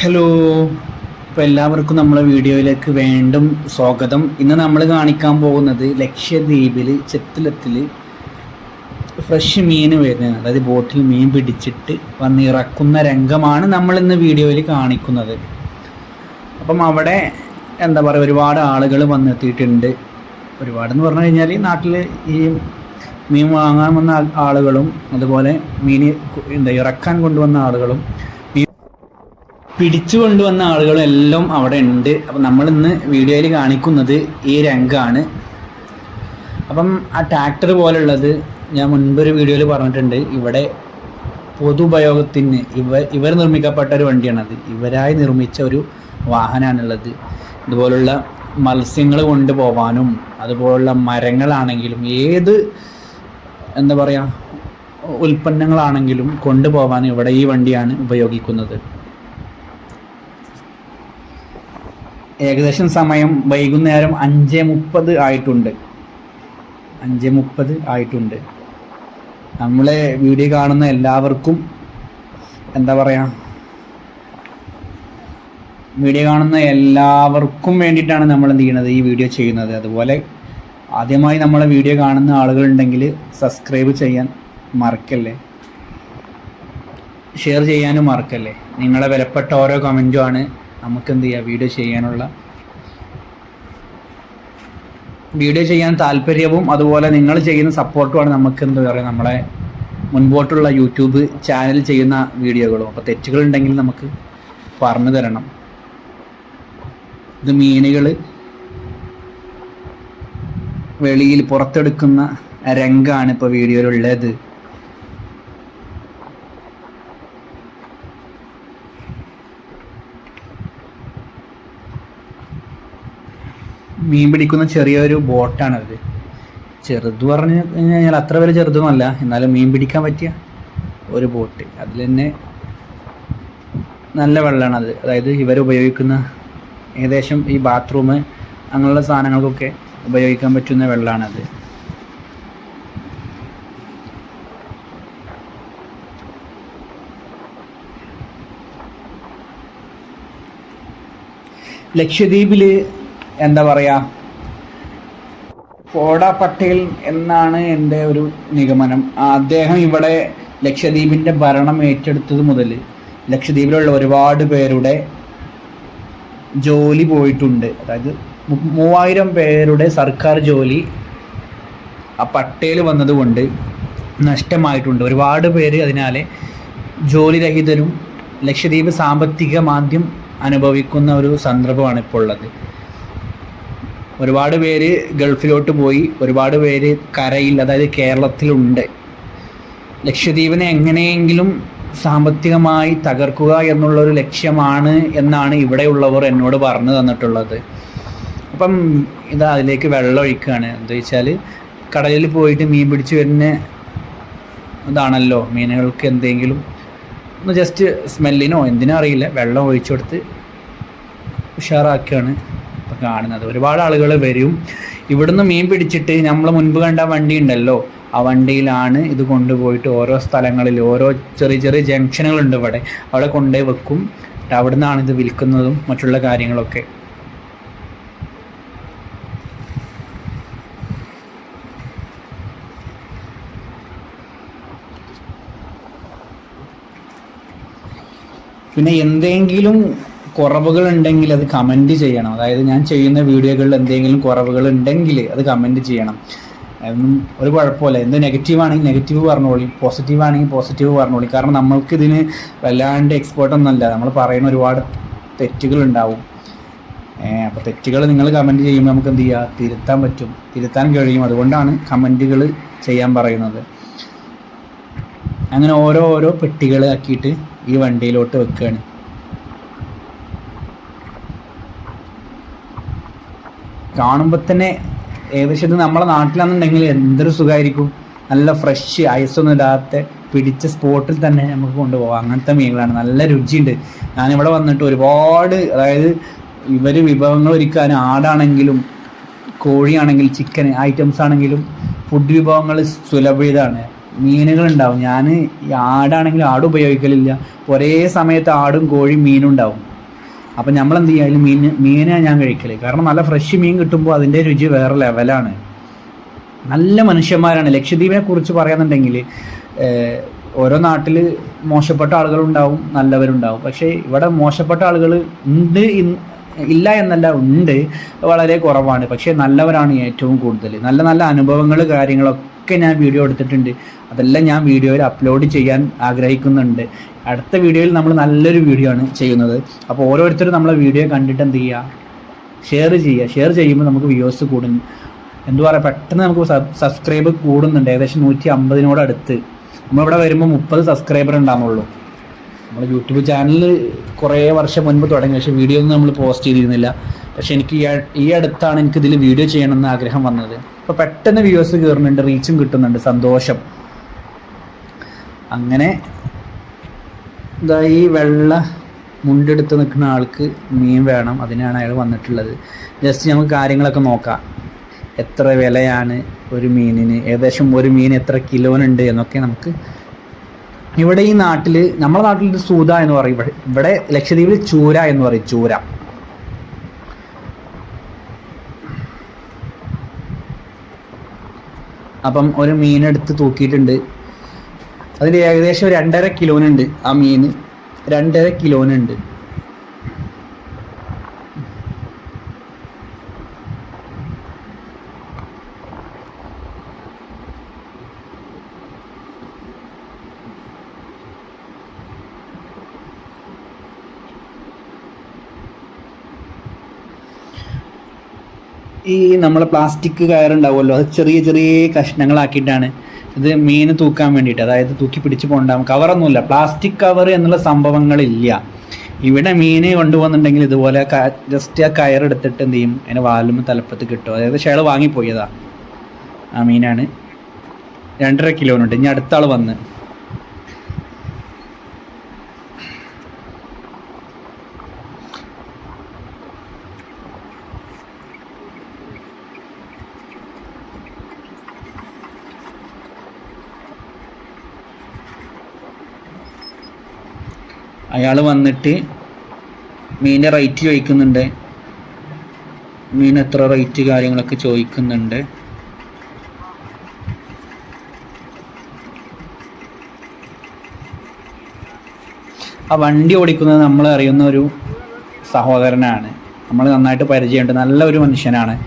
Hello ഇപ്പോൾ എല്ലാവർക്കും നമ്മളെ വീഡിയോയിലേക്ക് വീണ്ടും സ്വാഗതം. ഇന്ന് നമ്മൾ കാണിക്കാൻ പോകുന്നത് ലക്ഷദ്വീപിൽ ചെത്തിലത്തിൽ ഫ്രഷ് മീൻ വരുന്നത് അതായത് ബോട്ടിൽ മീൻ പിടിച്ചിട്ട് വന്ന് ഇറക്കുന്ന രംഗമാണ് നമ്മൾ ഇന്ന് വീഡിയോയിൽ കാണിക്കുന്നത്. അപ്പം അവിടെ എന്താ പറയുക ഒരുപാട് ആളുകൾ വന്നെത്തിയിട്ടുണ്ട്. ഒരുപാടെന്ന് പറഞ്ഞു കഴിഞ്ഞാൽ നാട്ടിൽ ഈ മീൻ വാങ്ങാൻ വന്ന ആളുകളും അതുപോലെ മീൻ എന്താ ഇറക്കാൻ കൊണ്ടുവന്ന ആളുകളും പിടിച്ചു കൊണ്ടുവന്ന ആളുകളും എല്ലാം അവിടെ ഉണ്ട്. അപ്പം നമ്മളിന്ന് വീഡിയോയിൽ കാണിക്കുന്നത് ഈ രംഗമാണ് അപ്പം ആ ട്രാക്ടർ പോലുള്ളത് ഞാൻ മുൻപൊരു വീഡിയോയിൽ പറഞ്ഞിട്ടുണ്ട്. ഇവിടെ പൊതു ഉപയോഗത്തിന് ഇവ ഇവർ നിർമ്മിക്കപ്പെട്ട ഒരു വണ്ടിയാണത്. ഇവരായി നിർമ്മിച്ച ഒരു വാഹനമാണുള്ളത് ഇതുപോലുള്ള മത്സ്യങ്ങൾ കൊണ്ടുപോകാനും അതുപോലുള്ള മരങ്ങളാണെങ്കിലും ഏത് എന്താ പറയുക ഉൽപ്പന്നങ്ങളാണെങ്കിലും കൊണ്ടുപോകാൻ ഇവിടെ ഈ വണ്ടിയാണ് ഉപയോഗിക്കുന്നത്. ഏകദേശം സമയം വൈകുന്നേരം അഞ്ച് മുപ്പത് ആയിട്ടുണ്ട്. അഞ്ച് മുപ്പത് ആയിട്ടുണ്ട്. നമ്മളെ വീഡിയോ കാണുന്ന എല്ലാവർക്കും എന്താ പറയുക വീഡിയോ കാണുന്ന എല്ലാവർക്കും വേണ്ടിയിട്ടാണ് നമ്മൾ എന്ത് ചെയ്യുന്നത് ഈ വീഡിയോ ചെയ്യുന്നത്. അതുപോലെ ആദ്യമായി നമ്മളെ വീഡിയോ കാണുന്ന ആളുകളുണ്ടെങ്കിൽ സബ്സ്ക്രൈബ് ചെയ്യാൻ മറക്കല്ലേ? ഷെയർ ചെയ്യാനും മറക്കല്ലേ? നിങ്ങളെ വിലപ്പെട്ട ഓരോ കമന്റുമാണ് നമുക്ക് എന്ത് വീഡിയോ ചെയ്യാനുള്ള വീഡിയോ ചെയ്യാൻ താല്പര്യവും അതുപോലെ നിങ്ങൾ ചെയ്യുന്ന സപ്പോർട്ടുമാണ് നമുക്ക് എന്താ പറയുക നമ്മളെ മുൻപോട്ടുള്ള യൂട്യൂബ് ചാനൽ ചെയ്യുന്ന വീഡിയോകളും. അപ്പോൾ തെറ്റുകളുണ്ടെങ്കിൽ നമുക്ക് പറഞ്ഞു തരണം. ഇത് മീനുകൾ വെളിയിൽ പുറത്തെടുക്കുന്ന രംഗമാണ് ഇപ്പോൾ വീഡിയോയിലുള്ളത്. മീൻ പിടിക്കുന്ന ചെറിയൊരു ബോട്ടാണത്. ചെറുത് പറഞ്ഞു കഴിഞ്ഞാൽ അത്ര വലിയ ചെറുതൊന്നുമല്ല എന്നാലും മീൻ പിടിക്കാൻ പറ്റിയ ഒരു ബോട്ട്. അതിൽ തന്നെ നല്ല വെള്ളമാണ് അത്. അതായത് ഇവർ ഉപയോഗിക്കുന്ന ഏകദേശം ഈ ബാത്റൂം അങ്ങനെയുള്ള സാധനങ്ങൾക്കൊക്കെ ഉപയോഗിക്കാൻ പറ്റുന്ന വെള്ളമാണത് ലക്ഷദ്വീപിൽ എന്താ പറയാ? കോട പട്ടേൽ എന്നാണ് എന്റെ ഒരു നിഗമനം. അദ്ദേഹം ഇവിടെ ലക്ഷദ്വീപിന്റെ ഭരണം ഏറ്റെടുത്തത് മുതൽ ലക്ഷദ്വീപിലുള്ള ഒരുപാട് പേരുടെ ജോലി പോയിട്ടുണ്ട്. അതായത് മൂവായിരം പേരുടെ സർക്കാർ ജോലി ആ പട്ടേൽ വന്നതുകൊണ്ട് നഷ്ടമായിട്ടുണ്ട്. ഒരുപാട് പേര് അതിനാലെ ജോലി രഹിതരും ലക്ഷദ്വീപ് സാമ്പത്തിക മാന്ദ്യം അനുഭവിക്കുന്ന ഒരു സന്ദർഭമാണ് ഇപ്പോൾ ഉള്ളത് ഒരുപാട് പേര് ഗൾഫിലോട്ട് പോയി ഒരുപാട് പേര് കരയിൽ അതായത് കേരളത്തിലുണ്ട്. ലക്ഷദ്വീപിനെ എങ്ങനെയെങ്കിലും സാമ്പത്തികമായി തകർക്കുക എന്നുള്ളൊരു ലക്ഷ്യമാണ് എന്നാണ് ഇവിടെയുള്ളവർ എന്നോട് പറഞ്ഞു തന്നിട്ടുള്ളത്. അപ്പം ഇത് അതിലേക്ക് വെള്ളം ഒഴിക്കുകയാണ്. എന്താ വെച്ചാൽ കടലിൽ പോയിട്ട് മീൻ പിടിച്ച് വരുന്ന ഇതാണല്ലോ മീനുകൾക്ക് എന്തെങ്കിലും ഒന്ന് ജസ്റ്റ് സ്മെല്ലിനോ എന്തിനോ അറിയില്ല. വെള്ളം ഒഴിച്ചു കൊടുത്ത് ഉഷാറാക്കുകയാണ്. ഇപ്പം കാണുന്നത്. ഒരുപാട് ആളുകൾ വരും. ഇവിടുന്ന് മീൻ പിടിച്ചിട്ട് നമ്മൾ മുൻപ് കണ്ട വണ്ടി ഉണ്ടല്ലോ. ആ വണ്ടിയിലാണ് ഇത് കൊണ്ടുപോയിട്ട് ഓരോ സ്ഥലങ്ങളിൽ ഓരോ ചെറിയ ചെറിയ ജംഗ്ഷനുകളുണ്ട് ഇവിടെ. അവിടെ കൊണ്ടുപോയി വെക്കും. എന്നിട്ട് അവിടെ നിന്നാണ് ഇത് വിൽക്കുന്നതും മറ്റുള്ള കാര്യങ്ങളൊക്കെ. പിന്നെ എന്തെങ്കിലും കുറവുകൾ ഉണ്ടെങ്കിൽ അത് കമന്റ് ചെയ്യണം. അതായത് ഞാൻ ചെയ്യുന്ന വീഡിയോകളിൽ എന്തെങ്കിലും കുറവുകൾ ഉണ്ടെങ്കിൽ അത് കമന്റ് ചെയ്യണം. എന്നും ഒരു കുഴപ്പമില്ല. എന്ത് നെഗറ്റീവ് ആണെങ്കിൽ നെഗറ്റീവ് പറഞ്ഞോളി. പോസിറ്റീവ് ആണെങ്കിൽ പോസിറ്റീവ് പറഞ്ഞോളി. കാരണം നമ്മൾക്ക് ഇതിന് വല്ലാണ്ട് എക്സ്പേർട്ട് ഒന്നല്ല നമ്മൾ പറയുന്ന ഒരുപാട് തെറ്റുകൾ ഉണ്ടാവും. അപ്പോൾ തെറ്റുകൾ നിങ്ങൾ കമന്റ് ചെയ്യുമ്പോൾ നമുക്ക് എന്ത് ചെയ്യുക തിരുത്താൻ പറ്റും. തിരുത്താൻ കഴിയും. അതുകൊണ്ടാണ് കമന്റുകൾ ചെയ്യാൻ പറയുന്നത്. അങ്ങനെ ഓരോ ഓരോ പെട്ടികൾ ആക്കിയിട്ട് ഈ വണ്ടിയിലോട്ട് വെക്കുകയാണ് കാണുമ്പോൾ തന്നെ ഏകദേശം ഇത് നമ്മളെ നാട്ടിലാണെന്നുണ്ടെങ്കിൽ എന്തൊരു സുഖമായിരിക്കും നല്ല ഫ്രഷ് ഐസൊന്നും ഇല്ലാത്ത പിടിച്ച സ്പോട്ടിൽ തന്നെ നമുക്ക് കൊണ്ടുപോകാം അങ്ങനത്തെ മീനുകളാണ്. നല്ല രുചിയുണ്ട്. ഞാനിവിടെ വന്നിട്ട് ഒരുപാട് അതായത് ഇവർ വിഭവങ്ങൾ ഒരുക്കാൻ ആടാണെങ്കിലും കോഴിയാണെങ്കിൽ ചിക്കൻ ഐറ്റംസ് ആണെങ്കിലും ഫുഡ് വിഭവങ്ങൾ സുലഭിതാണ് മീനുകൾ ഉണ്ടാവും ഞാൻ ആടാണെങ്കിലും ആട് ഉപയോഗിക്കലില്ല ഒരേ സമയത്ത് ആടും കോഴിയും മീനും ഉണ്ടാവും. അപ്പം നമ്മൾ എന്ത് മീൻ മീനാണ് ഞാൻ കഴിക്കൽ. കാരണം നല്ല ഫ്രഷ് മീൻ കിട്ടുമ്പോൾ അതിന്റെ രുചി വേറെ ലെവലാണ് നല്ല മനുഷ്യന്മാരാണ്. ലക്ഷദ്വീപിനെ കുറിച്ച് പറയാന്നുണ്ടെങ്കിൽ ഓരോ നാട്ടിൽ മോശപ്പെട്ട ആളുകളുണ്ടാവും നല്ലവരുണ്ടാവും. പക്ഷേ ഇവിടെ മോശപ്പെട്ട ആളുകൾ ഉണ്ട് ഇല്ല എന്നല്ല ഉണ്ട്. വളരെ കുറവാണ്. പക്ഷേ നല്ലവരാണ് ഏറ്റവും കൂടുതൽ നല്ല നല്ല അനുഭവങ്ങൾ കാര്യങ്ങളൊക്കെ ഞാൻ വീഡിയോ എടുത്തിട്ടുണ്ട്. അതെല്ലാം ഞാൻ വീഡിയോയിൽ അപ്ലോഡ് ചെയ്യാൻ ആഗ്രഹിക്കുന്നുണ്ട്. അടുത്ത വീഡിയോയിൽ നമ്മൾ നല്ലൊരു വീഡിയോ ആണ് ചെയ്യുന്നത്. അപ്പോൾ ഓരോരുത്തരും നമ്മളെ വീഡിയോ കണ്ടിട്ട് എന്ത് ചെയ്യുക ഷെയർ ചെയ്യുക ഷെയർ ചെയ്യുമ്പോൾ നമുക്ക് വ്യൂസ് കൂടും. എന്ന് പറയുക പെട്ടെന്ന് നമുക്ക് സബ്സ്ക്രൈബ് കൂടുന്നുണ്ട്. ഏകദേശം നൂറ്റി അമ്പതിനോട് അടുത്ത്. നമ്മളിവിടെ വരുമ്പോൾ മുപ്പത് സബ്സ്ക്രൈബർ ഉണ്ടാകുന്നുള്ളൂ നമ്മൾ യൂട്യൂബ് ചാനൽ കുറേ വർഷം മുൻപ് തുടങ്ങി. പക്ഷേ വീഡിയോ ഒന്നും നമ്മൾ പോസ്റ്റ് ചെയ്തിരുന്നില്ല. പക്ഷെ എനിക്ക് ഈ അടുത്താണ് എനിക്ക് ഇതിൽ വീഡിയോ ചെയ്യണമെന്ന് ആഗ്രഹം വന്നത്. അപ്പോൾ പെട്ടെന്ന് വ്യൂസ് കയറുന്നുണ്ട് റീച്ചും കിട്ടുന്നുണ്ട്. സന്തോഷം. അങ്ങനെ ഇതാ ഈ വെള്ള മുണ്ടെടുത്ത് നിൽക്കുന്ന ആൾക്ക് മീൻ വേണം. അതിനാണ് അയാൾ വന്നിട്ടുള്ളത്. ജസ്റ്റ് നമുക്ക് കാര്യങ്ങളൊക്കെ നോക്കാം. എത്ര വിലയാണ് ഒരു മീനിന്? ഏകദേശം ഒരു മീൻ എത്ര കിലോനുണ്ട് എന്നൊക്കെ നമുക്ക് ഇവിടെ ഈ നാട്ടിൽ നമ്മുടെ നാട്ടിൽ ഇത് സൂത എന്ന് പറയും. ഇവിടെ- ലക്ഷദ്വീപിൽ ചൂര എന്ന് പറയും. ചൂര. അപ്പം ഒരു മീനെടുത്ത് തൂക്കിയിട്ടുണ്ട്. അതിൽ ഏകദേശം രണ്ടര കിലോനുണ്ട് ആ മീൻ രണ്ടര കിലോനുണ്ട്. ഈ നമ്മളെ പ്ലാസ്റ്റിക് കയറുണ്ടാവുമല്ലോ? അത് ചെറിയ ചെറിയ കഷ്ണങ്ങളാക്കിയിട്ടാണ്. ഇത് മീൻ തൂക്കാൻ വേണ്ടിയിട്ട് അതായത് തൂക്കി പിടിച്ച് പോകണ്ട കവറൊന്നുമില്ല. പ്ലാസ്റ്റിക് കവർ എന്നുള്ള സംഭവങ്ങളില്ല. ഇവിടെ മീനെ കൊണ്ടുപോകുന്നുണ്ടെങ്കിൽ ഇതുപോലെ ജസ്റ്റ് ആ കയറെടുത്തിട്ട് എന്ത് ചെയ്യും? അതിന് വാലും തലപ്പത്ത് കിട്ടും. അതായത് ഷേൾ വാങ്ങിപ്പോയതാ ആ മീനാണ്. രണ്ടര കിലോനുണ്ട്. ഇനി അടുത്ത ആൾ വന്ന്. അയാൾ വന്നിട്ട് മീനിന്റെ റേറ്റ് ചോദിക്കുന്നുണ്ട്. മീൻ എത്ര റേറ്റ് കാര്യങ്ങളൊക്കെ ചോദിക്കുന്നുണ്ട്. ആ വണ്ടി ഓടിക്കുന്നത് നമ്മൾ അറിയുന്ന ഒരു സഹോദരനാണ്. നമ്മൾ നന്നായിട്ട് പരിചയമുണ്ട്. നല്ലൊരു മനുഷ്യനാണ്.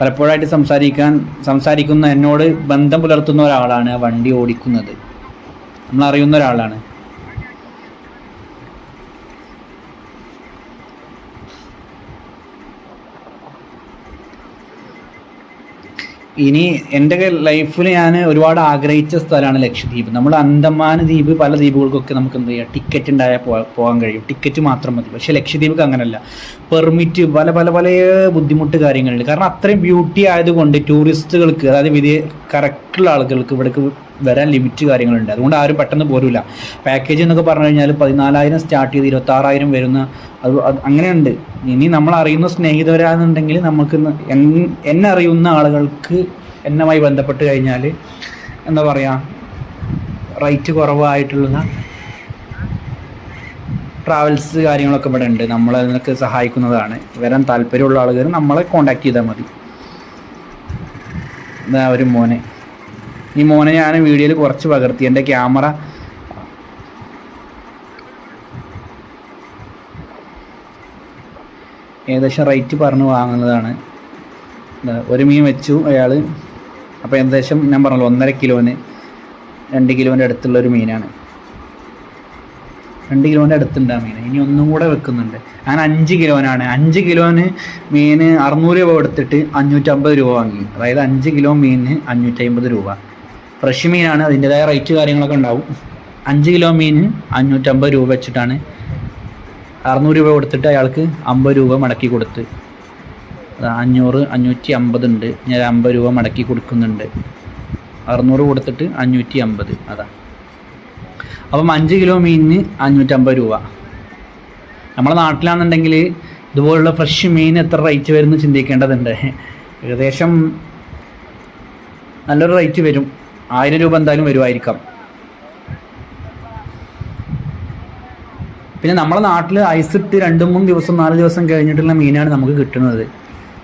പലപ്പോഴായിട്ട് സംസാരിക്കാൻ സംസാരിക്കുന്ന എന്നോട് ബന്ധം പുലർത്തുന്ന ഒരാളാണ് വണ്ടി ഓടിക്കുന്നത്. നമ്മൾ അറിയുന്ന ഒരാളാണ്. ഇനി എന്റെ ലൈഫിൽ ഞാൻ ഒരുപാട് ആഗ്രഹിച്ച സ്ഥലമാണ് ലക്ഷദ്വീപ്. നമ്മൾ അന്തമാൻ ദ്വീപ് പല ദ്വീപുകൾക്കൊക്കെ നമുക്ക് എന്ത് ചെയ്യാം? ടിക്കറ്റ് ഉണ്ടായാൽ പോകാൻ കഴിയും. ടിക്കറ്റ് മാത്രം മതി. പക്ഷേ ലക്ഷദ്വീപ് അങ്ങനല്ല. പെർമിറ്റ് പല പല പല ബുദ്ധിമുട്ട് കാര്യങ്ങളുണ്ട്. കാരണം അത്രയും ബ്യൂട്ടി ആയതുകൊണ്ട് ടൂറിസ്റ്റുകൾക്ക് അതായത് വിദേ കറക്റ്റുള്ള ആളുകൾക്ക് ഇവിടേക്ക് വരാൻ ലിമിറ്റ് കാര്യങ്ങളുണ്ട്. അതുകൊണ്ട് ആരും പെട്ടെന്ന് പോരില്ല പാക്കേജ് എന്നൊക്കെ പറഞ്ഞു കഴിഞ്ഞാൽ പതിനാലായിരം സ്റ്റാർട്ട് ചെയ്ത് ഇരുപത്താറായിരം വരുന്ന അത് അങ്ങനെയുണ്ട്. ഇനി നമ്മൾ അറിയുന്ന സ്നേഹിതരാണെന്നുണ്ടെങ്കിൽ നമുക്ക് എന്നെ അറിയുന്ന ആളുകൾക്ക് എന്നുമായി ബന്ധപ്പെട്ട് കഴിഞ്ഞാൽ എന്താ പറയുക റേറ്റ് കുറവായിട്ടുള്ള ട്രാവൽസ് കാര്യങ്ങളൊക്കെ ഇവിടെ ഉണ്ട്. നമ്മളെ അതിനൊക്കെ സഹായിക്കുന്നതാണ്. വരാൻ താല്പര്യമുള്ള ആളുകൾ നമ്മളെ കോണ്ടാക്ട് ചെയ്താൽ മതി. ഒരു മോനെ. ഈ മോനെ ഞാൻ വീഡിയോയിൽ കുറച്ച് പകർത്തി. എന്റെ ക്യാമറ. ഏകദേശം റേറ്റ് പറഞ്ഞ് വാങ്ങുന്നതാണ്. ഒരു മീൻ വെച്ചു അയാൾ അപ്പോൾ ഏകദേശം ഞാൻ പറഞ്ഞല്ലോ ഒന്നര കിലോന് രണ്ട് കിലോന്റെ അടുത്തുള്ള ഒരു മീനാണ്. രണ്ട് കിലോന്റെ അടുത്തുണ്ട് ആ മീൻ. ഇനി ഒന്നും കൂടെ വെക്കുന്നുണ്ട്. ഞാൻ അഞ്ച് കിലോനാണ്. അഞ്ച് കിലോന് മീൻ അറുന്നൂറ് രൂപ എടുത്തിട്ട് അഞ്ഞൂറ്റമ്പത് രൂപ വാങ്ങി. അതായത് അഞ്ച് കിലോ മീനിന് അഞ്ഞൂറ്റമ്പത് രൂപ. ഫ്രഷ് മീനാണ് അതിന്റെതായ റേറ്റ് കാര്യങ്ങളൊക്കെ ഉണ്ടാവും. അഞ്ച് കിലോ മീൻ അഞ്ഞൂറ്റമ്പത് രൂപ വെച്ചിട്ടാണ്. അറുന്നൂറ് രൂപ കൊടുത്തിട്ട് അയാൾക്ക് അമ്പത് രൂപ മടക്കി കൊടുത്ത്. അഞ്ഞൂറ് അഞ്ഞൂറ്റി അമ്പത് ഉണ്ട് ഞാൻ അമ്പത് രൂപ മടക്കി കൊടുക്കുന്നുണ്ട്. അറുന്നൂറ് കൊടുത്തിട്ട് അഞ്ഞൂറ്റി അമ്പത് അതാ. അപ്പം അഞ്ച് കിലോ മീനിന് അഞ്ഞൂറ്റമ്പത് രൂപ. നമ്മുടെ നാട്ടിലാണെന്നുണ്ടെങ്കിൽ ഇതുപോലുള്ള ഫ്രഷ് മീൻ എത്ര റേറ്റ് വരുമെന്ന് ചിന്തിക്കേണ്ടതുണ്ട്. ഏകദേശം നല്ലൊരു റേറ്റ് വരും. ആയിരം രൂപ എന്തായാലും വരുമായിരിക്കാം. പിന്നെ നമ്മളെ നാട്ടിൽ ഐസ് ഐസിട്ട് രണ്ട് മൂന്ന് ദിവസം നാല് ദിവസം കഴിഞ്ഞിട്ടുള്ള മീനാണ് നമുക്ക് കിട്ടുന്നത്.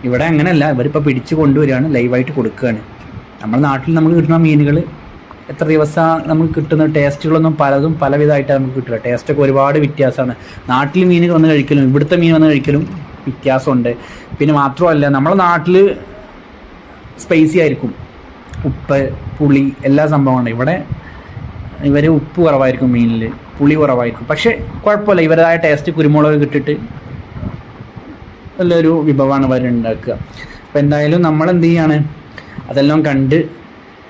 ഇവിടെ അങ്ങനെയല്ല ഇവരിപ്പോൾ പിടിച്ച് കൊണ്ടുവരികയാണ് ലൈവായിട്ട് കൊടുക്കുകയാണ്. നമ്മുടെ നാട്ടിൽ നമുക്ക് കിട്ടുന്ന മീനുകൾ എത്ര ദിവസം നമുക്ക് കിട്ടുന്ന ടേസ്റ്റുകളൊന്നും പലതും പലവിധമായിട്ട് നമുക്ക് കിട്ടുക. ടേസ്റ്റൊക്കെ ഒരുപാട് വ്യത്യാസമാണ്. നാട്ടിൽ മീൻ വന്ന് കഴിക്കലും ഇവിടുത്തെ മീൻ വന്ന് കഴിക്കലും വ്യത്യാസമുണ്ട്. പിന്നെ മാത്രമല്ല നമ്മളെ നാട്ടിൽ സ്പൈസി ആയിരിക്കും. ഉപ്പ് പുളി എല്ലാ സംഭവമുണ്ട് ഇവിടെ ഇവർ ഉപ്പ് കുറവായിരിക്കും മീനിൽ പുളി കുറവായിരിക്കും. പക്ഷേ കുഴപ്പമില്ല. ഇവരതായ ടേസ്റ്റ് കുരുമുളക് ഇട്ടിട്ട് നല്ലൊരു വിഭവമാണ് അവർ ഉണ്ടാക്കുക. അപ്പോൾ എന്തായാലും നമ്മൾ എന്ത് ചെയ്യാണ്? അതെല്ലാം കണ്ട്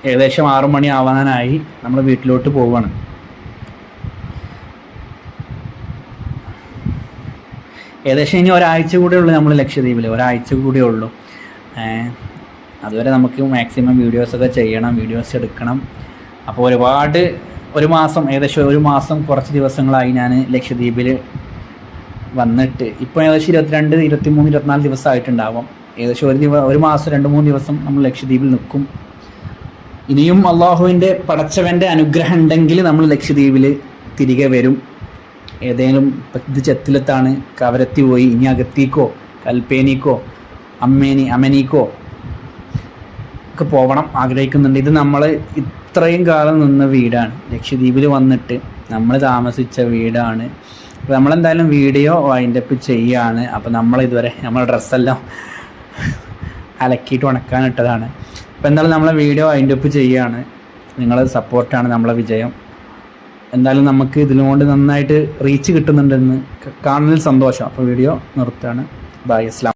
ഏകദേശം ആറു മണി ആവാനായി നമ്മൾ വീട്ടിലോട്ട് പോവുകയാണ് ഏകദേശം ഇനി ഒരാഴ്ച കൂടെ ഉള്ളൂ നമ്മൾ ലക്ഷദ്വീപിൽ ഒരാഴ്ച കൂടെ ഉള്ളൂ. അതുവരെ നമുക്ക് മാക്സിമം വീഡിയോസൊക്കെ ചെയ്യണം വീഡിയോസ് എടുക്കണം. അപ്പോൾ ഒരുപാട് ഒരു മാസം ഏകദേശം ഒരു മാസം കുറച്ച് ദിവസങ്ങളായി ഞാൻ ലക്ഷദ്വീപിൽ വന്നിട്ട്. ഇപ്പോൾ ഏകദേശം ഇരുപത്തിരണ്ട് ഇരുപത്തിമൂന്ന് ഇരുപത്തിനാല് ദിവസമായിട്ടുണ്ടാവും. ഏകദേശം ഒരു ദിവസം ഒരു മാസം രണ്ട് മൂന്ന് ദിവസം നമ്മൾ ലക്ഷദ്വീപിൽ നിൽക്കും. ഇനിയും അള്ളാഹുവിന്റെ പടച്ചവന്റെ അനുഗ്രഹം ഉണ്ടെങ്കിൽ നമ്മൾ ലക്ഷദ്വീപിൽ തിരികെ വരും. ഏതെങ്കിലും ഇത് ചെത്തിലെത്താണ് കവരത്തി പോയി ഇനി അകത്തേക്കോ കൽപ്പേനിക്കോ അമ്മേനി അമനിക്കോ ഒക്കെ പോകണം ആഗ്രഹിക്കുന്നുണ്ട്. ഇത് നമ്മൾ ഇത്രയും കാലം നിന്ന വീടാണ്. ലക്ഷദ്വീപിൽ വന്നിട്ട് നമ്മൾ താമസിച്ച വീടാണ്. അപ്പോൾ നമ്മളെന്തായാലും വീഡിയോ വൈൻഡപ്പ് ചെയ്യുകയാണ് അപ്പോൾ നമ്മൾ ഇതുവരെ നമ്മളെ ഡ്രസ്സെല്ലാം അലക്കിയിട്ട് ഉണക്കാനിട്ടതാണ് അപ്പോൾ എന്തായാലും നമ്മളെ വീഡിയോ വൈൻഡപ്പ് ചെയ്യുകയാണ് നിങ്ങളുടെ സപ്പോർട്ടാണ് നമ്മളെ വിജയം. എന്തായാലും നമുക്ക് ഇതിലുകൊണ്ട് നന്നായിട്ട് റീച്ച് കിട്ടുന്നുണ്ടെന്ന് കാണുന്നതിൽ സന്തോഷം. അപ്പോൾ വീഡിയോ നിർത്താണ് ബൈ ഇസ്ലാം